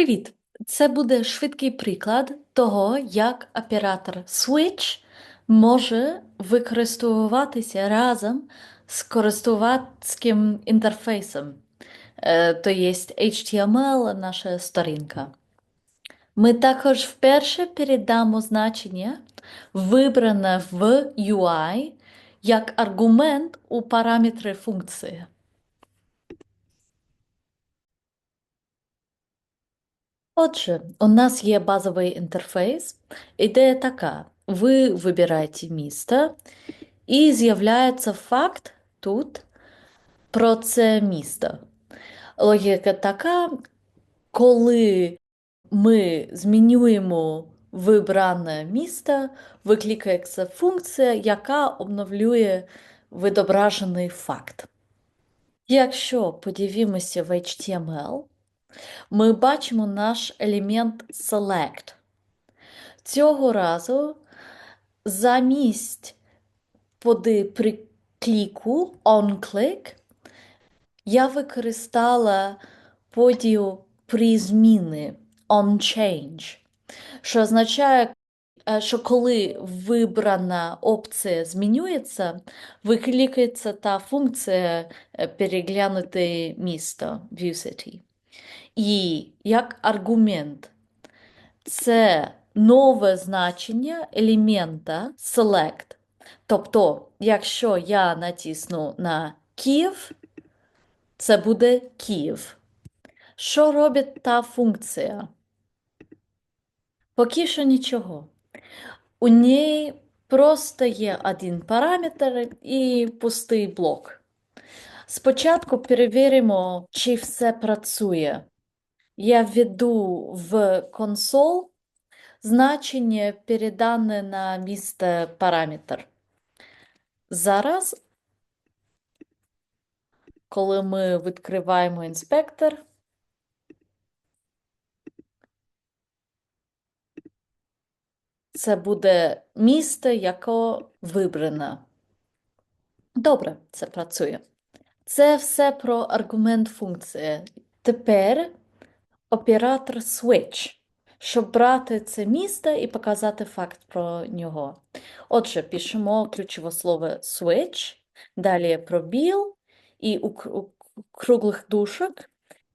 Привіт! Це буде швидкий приклад того, як оператор switch може використовуватися разом з користувацьким інтерфейсом, е, то є HTML, наша сторінка. Ми також вперше передамо значення, вибране в UI, як аргумент у параметри функції. Отже, у нас є базовий інтерфейс. Ідея така: ви вибираєте місто, і з'являється факт тут про це місто. Логіка така, коли ми змінюємо вибране місто, викликається функція, яка обновлює відображений факт. Якщо подивимося в HTML, ми бачимо наш елемент select. Цього разу замість поди при кліку on-click я використала подію при зміни on-change, що означає, е, що коли вибрана опція змінюється, викликається та функція е, переглянути місто View City. І як аргумент це нове значення елемента select. Тобто, якщо я натисну на Київ, це буде Київ. Що робить та функція? Поки що нічого. У ній просто є один параметр і пустий блок. Спочатку перевіримо, чи все працює. Я введу в консоль значення передане на місце параметр. Зараз, коли ми відкриваємо інспектор, це буде місце, яке вибрано. Добре, це працює. Це все про аргумент функції. Тепер оператор switch, щоб брати це місце і показати факт про нього. Отже, пишемо ключове слово switch, далі пробіл, і у, круглих дужок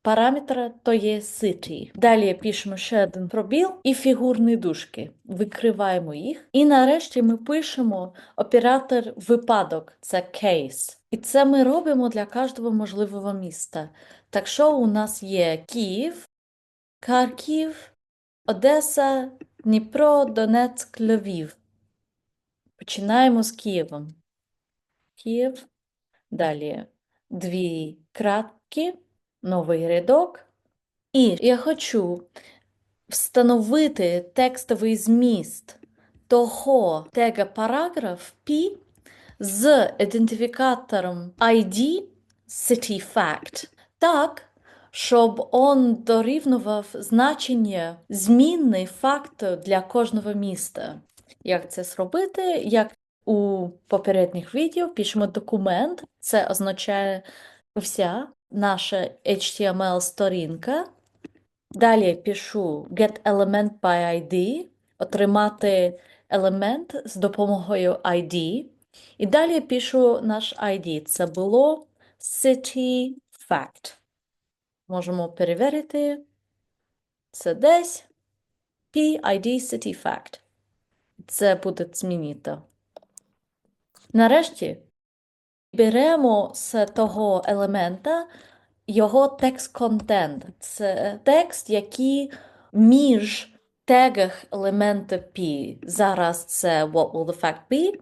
параметра то є city. Далі пишемо ще один пробіл і фігурні дужки. Викриваємо їх. І нарешті ми пишемо оператор випадок, це case. І це ми робимо для кожного можливого міста. Так що у нас є Київ, Харків, Одеса, Дніпро, Донецьк, Львів. Починаємо з Києвом. Київ. Далі дві кратки, новий рядок. І я хочу встановити текстовий зміст того тега параграф P з ідентифікатором ID City Fact так, щоб он дорівнював значення змінний факту для кожного міста. Як це зробити? Як у попередніх відео пишемо документ, це означає вся наша HTML-сторінка. Далі пишу get element by ID, отримати елемент з допомогою ID. І далі пишу наш ID. Це було city fact. Можемо перевірити. Це десь PID city fact. Це буде змінити. Нарешті беремо з того елемента його текст-контент. Це текст, який між тегах елемента P. Зараз це what will the fact be,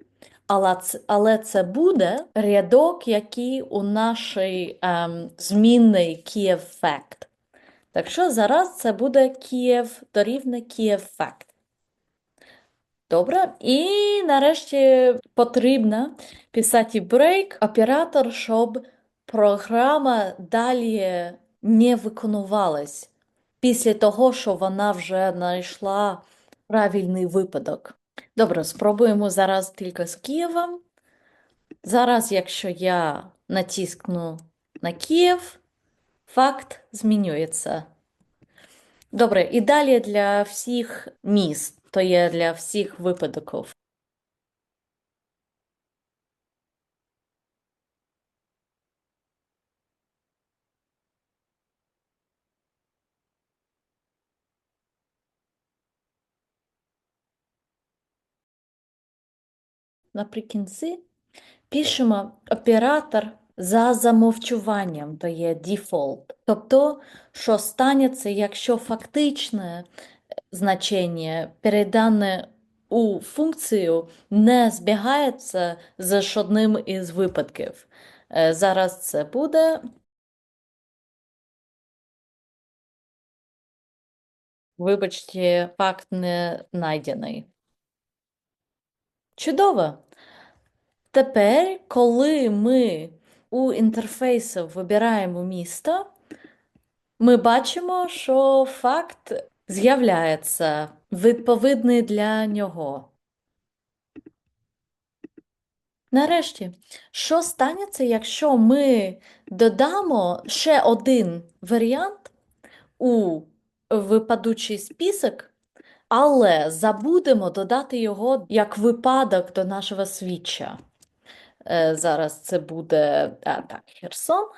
але це, буде рядок, який у нашій ем, змінний fact. Так що зараз це буде дорівнює Kiev fact. Добре, і нарешті потрібно писати break оператор, щоб програма далі не виконувалась після того, що вона вже знайшла правильний випадок. Добре, спробуємо зараз тільки з Києвом. Зараз, якщо я натискну на Київ, факт змінюється. Добре, і далі для всіх міст, то є для всіх випадків. Наприкінці пишемо оператор за замовчуванням, то є default. Тобто, що станеться, якщо фактичне значення передане у функцію не збігається з жодним із випадків. Е, Зараз це буде. Вибачте, факт не знайдений. Чудово. Тепер, коли ми у інтерфейсі вибираємо місто, ми бачимо, що факт з'являється відповідний для нього. Нарешті, що станеться, якщо ми додамо ще один варіант у випадучий список, але забудемо додати його як випадок до нашого свідча. Е, Зараз це буде а, так, Херсон.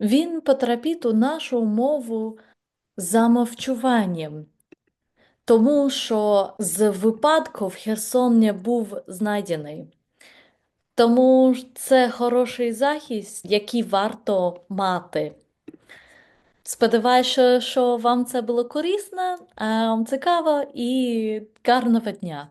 Він потрапить у нашу мову замовчуванням, тому що з випадків Херсон не був знайдений. Тому це хороший захист, який варто мати. Сподіваюся, що вам це було корисно, цікаво і гарного дня!